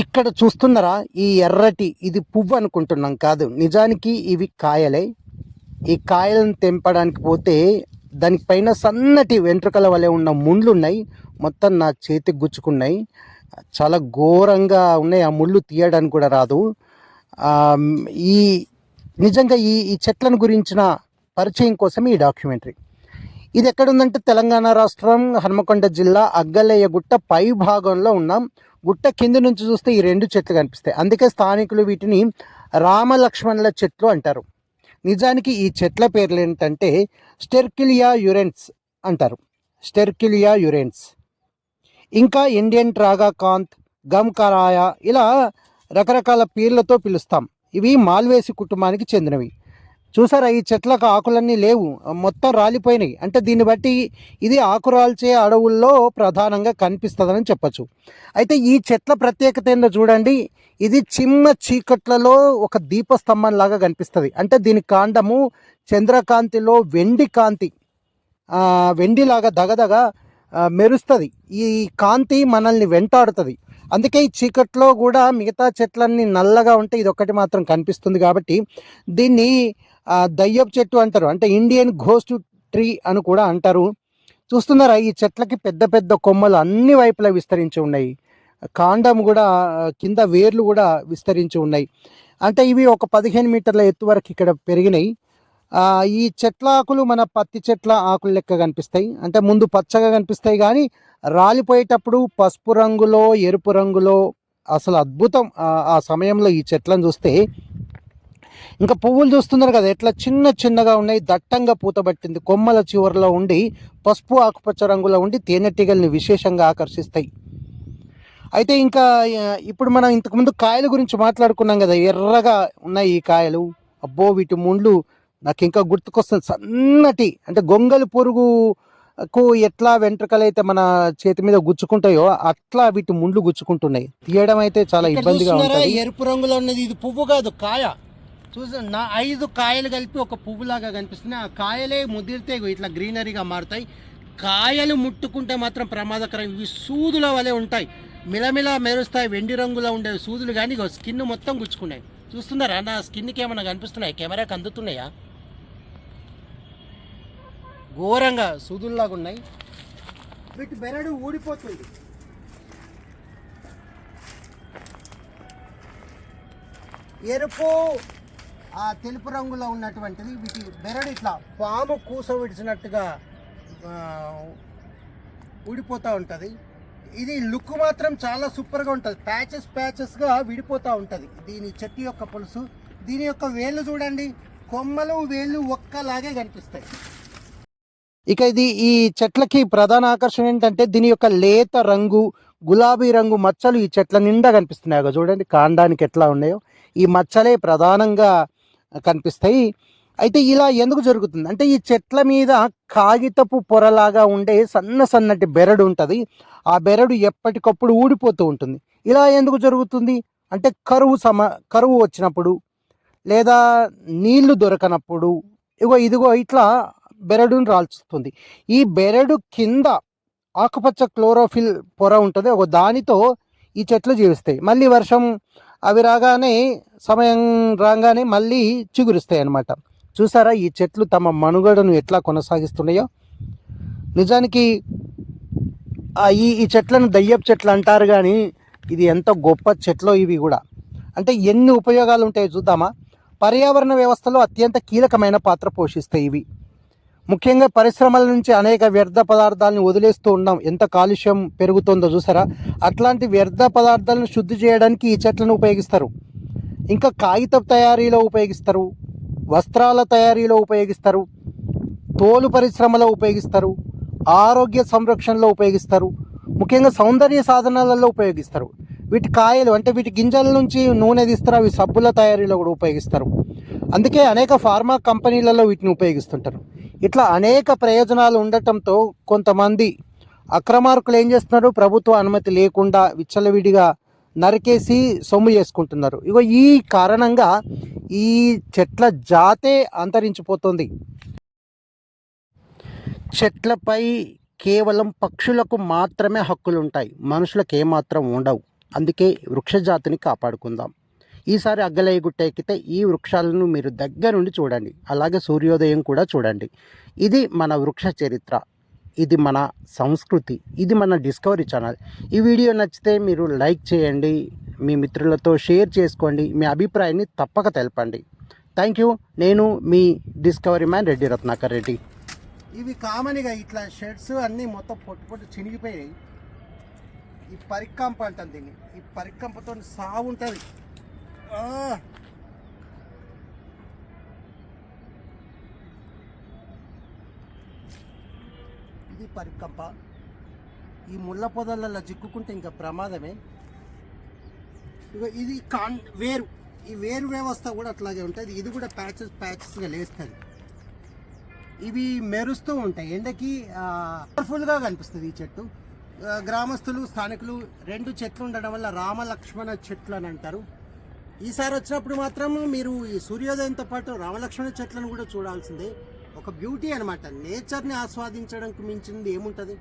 ఇక్కడ చూస్తున్నారా? ఈ ఎర్రటి ఇది పువ్వు అనుకుంటున్నాం కాదు. నిజానికి ఇవి కాయలే. ఈ కాయలను తెంపడానికి పోతే దానిపైన సన్నటి వెంట్రుకల వలె ఉన్న ముళ్ళు ఉన్నాయి మొత్తం నా చేతికి గుచ్చుకున్నాయి. చాలా ఘోరంగా ఉన్నాయి. ఆ ముళ్ళు తీయడానికి కూడా రాదు. ఈ నిజంగా ఈ ఈ చెట్లను గురించిన పరిచయం కోసం ఈ డాక్యుమెంటరీ. ఇది ఎక్కడుందంటే తెలంగాణ రాష్ట్రం హనుమకొండ జిల్లా అగ్గలయ్యగుట్ట పై భాగంలో ఉన్నాం. గుట్ట కింద నుంచి చూస్తే ఈ రెండు చెట్లు కనిపిస్తాయి. అందుకే స్థానికులు వీటిని రామలక్ష్మణుల చెట్లు అంటారు. నిజానికి ఈ చెట్ల పేర్లు ఏంటంటే స్టెర్కిలియా యురెన్స్ అంటారు. Sterculia urens. ఇంకా Indian tragacanth gum karaya ఇలా రకరకాల పేర్లతో పిలుస్తాం. ఇవి మాల్వేసి కుటుంబానికి చెందినవి. చూసారా ఈ చెట్లకు ఆకులన్నీ లేవు. మొత్తం రాలిపోయినాయి. అంటే దీన్ని బట్టి ఇది ఆకురాల్చే అడవుల్లో ప్రధానంగా కనిపిస్తుందని చెప్పచ్చు. అయితే ఈ చెట్ల ప్రత్యేకత ఏందో చూడండి. ఇది చిన్న చీకట్లలో ఒక దీపస్తంభం లాగా కనిపిస్తుంది. అంటే దీని కాండము చంద్రకాంతిలో వెండి కాంతి వెండిలాగా దగదగ మెరుస్తుంది. ఈ కాంతి మనల్ని వెంటాడుతుంది. అందుకే ఈ చీకట్లో కూడా మిగతా చెట్లన్నీ నల్లగా ఉంటే ఇది ఒక్కటి మాత్రం కనిపిస్తుంది కాబట్టి దీన్ని దయ్యపు చెట్టు అంటారు. అంటే ఇండియన్ ఘోస్ట్ ట్రీ అని కూడా అంటారు. చూస్తున్నారా ఈ చెట్లకి పెద్ద పెద్ద కొమ్మలు అన్ని వైపులా విస్తరించి ఉన్నాయి. కాండం కూడా కింద వేర్లు కూడా విస్తరించి ఉన్నాయి. అంటే ఇవి ఒక పదిహేను మీటర్ల ఎత్తు వరకు ఇక్కడ పెరిగినాయి. ఈ చెట్ల ఆకులు మన పత్తి చెట్ల ఆకులు లెక్క కనిపిస్తాయి. అంటే ముందు పచ్చగా కనిపిస్తాయి కానీ రాలిపోయేటప్పుడు పసుపు రంగులో ఎరుపు రంగులో అసలు అద్భుతం. ఆ సమయంలో ఈ చెట్లను చూస్తే ఇంకా పువ్వులు చూస్తున్నారు కదా ఎట్లా చిన్న చిన్నగా ఉన్నాయి దట్టంగా పూతబట్టింది కొమ్మల చివరిలో ఉండి పసుపు ఆకుపచ్చ రంగులో ఉండి తేనెటీగల్ని విశేషంగా ఆకర్షిస్తాయి. అయితే ఇంకా ఇప్పుడు మనం ఇంతకుముందు కాయల గురించి మాట్లాడుకున్నాం కదా ఎర్రగా ఉన్నాయి ఈ కాయలు. అబ్బో వీటి ముండ్లు నాకు ఇంకా గుర్తుకొస్తుంది. సన్నటి అంటే గొంగలి పురుగుకు ఎట్లా వెంట్రుకలు అయితే మన చేతి మీద గుచ్చుకుంటాయో అట్లా వీటి ముండ్లు గుచ్చుకుంటున్నాయి. తీయడం అయితే చాలా ఇబ్బందిగా ఉంటుంది. ఎరుపు రంగులో ఉన్నది ఇది పువ్వు కాదు కాయ. చూసా నా ఐదు కాయలు కలిపి ఒక పువ్వులాగా కనిపిస్తుంది ఆ కాయలే ముదిరితే ఇట్లా గ్రీనరీగా మారుతాయి. కాయలు ముట్టుకుంటే మాత్రం ప్రమాదకరం. ఇవి సూదుల వలె ఉంటాయి. మిలమిల మెరుస్తాయి. వెండి రంగులో ఉండే సూదులు కానీ స్కిన్ మొత్తం గుచ్చుకున్నాయి. చూస్తున్నారా? నా స్కిన్కి ఏమైనా కనిపిస్తున్నాయి? కెమెరాకి అందుతున్నాయా? ఘోరంగా సూదుల్లాగా ఉన్నాయి. వీటి బెరడు ఊడిపోతుంది. ఎరుపు ఆ తెలుపు రంగులో ఉన్నటువంటిది వీటి బెరడు ఇట్లా పాము కూస విడిచినట్టుగా ఊడిపోతూ ఉంటుంది. ఇది లుక్ మాత్రం చాలా సూపర్గా ఉంటుంది. ప్యాచెస్ ప్యాచెస్గా విడిపోతూ ఉంటుంది. దీని చెట్టు యొక్క పులుసు దీని యొక్క వేళ్ళు చూడండి. కొమ్మలు వేళ్ళు ఒక్కలాగే కనిపిస్తాయి. ఇక ఇది ఈ చెట్లకి ప్రధాన ఆకర్షణ ఏంటంటే దీని యొక్క లేత రంగు గులాబీ రంగు మచ్చలు ఈ చెట్ల నిండా కనిపిస్తున్నాయి. చూడండి కాండానికి ఎట్లా ఉన్నాయో. ఈ మచ్చలే ప్రధానంగా కనిపిస్తాయి. అయితే ఇలా ఎందుకు జరుగుతుంది? అంటే ఈ చెట్ల మీద కాగితపు పొరలాగా ఉండే సన్న సన్నటి బెరడు ఉంటుంది. ఆ బెరడు ఎప్పటికప్పుడు ఊడిపోతూ ఉంటుంది. ఇలా ఎందుకు జరుగుతుంది? అంటే కరువు సమ కరువు వచ్చినప్పుడు లేదా నీళ్ళు దొరకనప్పుడు ఇగో ఇదిగో ఇట్లా బెరడును రాల్చుతుంది. ఈ బెరడు కింద ఆకుపచ్చ క్లోరోఫిల్ పొర ఉంటుంది. ఒక దానితో ఈ చెట్లు జీవిస్తాయి. మళ్ళీ వర్షం అవి రాగానే సమయం రాగానే మళ్ళీ చిగురుస్తాయి అన్నమాట చూసారా ఈ చెట్లు తమ మనుగడను ఎట్లా కొనసాగిస్తున్నాయో? నిజానికి ఈ ఈ చెట్లను దయ్యపు చెట్లు అంటారు కానీ ఇది ఎంత గొప్ప చెట్లు ఇవి కూడా. అంటే ఎన్ని ఉపయోగాలు ఉంటాయో చూద్దామా? పర్యావరణ వ్యవస్థలో అత్యంత కీలకమైన పాత్ర పోషిస్తాయి ఇవి. ముఖ్యంగా పరిశ్రమల నుంచి అనేక వ్యర్థ పదార్థాలను వదిలేస్తూ ఉన్నాం. ఎంత కాలుష్యం పెరుగుతుందో చూసారా? అట్లాంటి వ్యర్థ పదార్థాలను శుద్ధి చేయడానికి ఈ చెట్లను ఉపయోగిస్తారు. ఇంకా కాగితం తయారీలో ఉపయోగిస్తారు. వస్త్రాల తయారీలో ఉపయోగిస్తారు. తోలు పరిశ్రమలో ఉపయోగిస్తారు. ఆరోగ్య సంరక్షణలో ఉపయోగిస్తారు. ముఖ్యంగా సౌందర్య సాధనాలలో ఉపయోగిస్తారు. వీటి కాయలు అంటే వీటి గింజల నుంచి నూనె తీస్తారు. అవి సబ్బుల తయారీలో కూడా ఉపయోగిస్తారు. అందుకే అనేక ఫార్మా కంపెనీలలో వీటిని ఉపయోగిస్తుంటారు. ఇట్లా అనేక ప్రయోజనాలు ఉండటంతో కొంతమంది అక్రమార్కులు ఏం చేస్తున్నారు? ప్రభుత్వ అనుమతి లేకుండా విచ్చలవిడిగా నరికేసి సొమ్ము చేసుకుంటున్నారు. ఇగో ఈ కారణంగా ఈ చెట్ల జాతే అంతరించిపోతుంది. చెట్లపై కేవలం పక్షులకు మాత్రమే హక్కులు ఉంటాయి మనుషులకు ఏమాత్రం ఉండవు. అందుకే వృక్షజాతిని కాపాడుకుందాం. ఈసారి అగ్గలయ్య గుట్ట ఎక్కితే ఈ వృక్షాలను మీరు దగ్గరుండి చూడండి. అలాగే సూర్యోదయం కూడా చూడండి. ఇది మన వృక్ష చరిత్ర. ఇది మన సంస్కృతి. ఇది మన డిస్కవరీ ఛానల్. ఈ వీడియో నచ్చితే మీరు లైక్ చేయండి. మీ మిత్రులతో షేర్ చేసుకోండి. మీ అభిప్రాయాన్ని తప్పక తెలపండి. Thank you. నేను మీ డిస్కవరీ మ్యాన్ రెడ్డి రత్నాకర్ రెడ్డి. ఇవి కామన్గా ఇట్లా షర్ట్స్ అన్నీ మొత్తం పొట్టు పొట్టు చినిగిపోయాయి. ఈ పరికంప అంటాం దీన్ని. ఈ పరికంపతో సాగు ఉంటుంది. ఇది పరికంప. ఈ ముళ్ళ పొదలలో చిక్కుకుంటే ఇంకా ప్రమాదమే. ఇగో ఇది కాన్ వేరు. ఈ వేరు వ్యవస్థ కూడా అట్లాగే ఉంటుంది. ఇది కూడా ప్యాచెస్ ప్యాచెస్గా లేస్తుంది. ఇవి మెరుస్తూ ఉంటాయి. ఎండకి కలర్ఫుల్గా కనిపిస్తుంది ఈ చెట్టు. గ్రామస్తులు స్థానికులు రెండు చెట్లు ఉండడం వల్ల రామలక్ష్మణ చెట్లు అని అంటారు. ఈసారి వచ్చినప్పుడు మాత్రం మీరు ఈ సూర్యోదయంతో పాటు రామలక్ష్మణ చెట్లను కూడా చూడాల్సిందే. ఒక బ్యూటీ అనమాట నేచర్ని ఆస్వాదించడానికి మించింది ఏముంటుంది?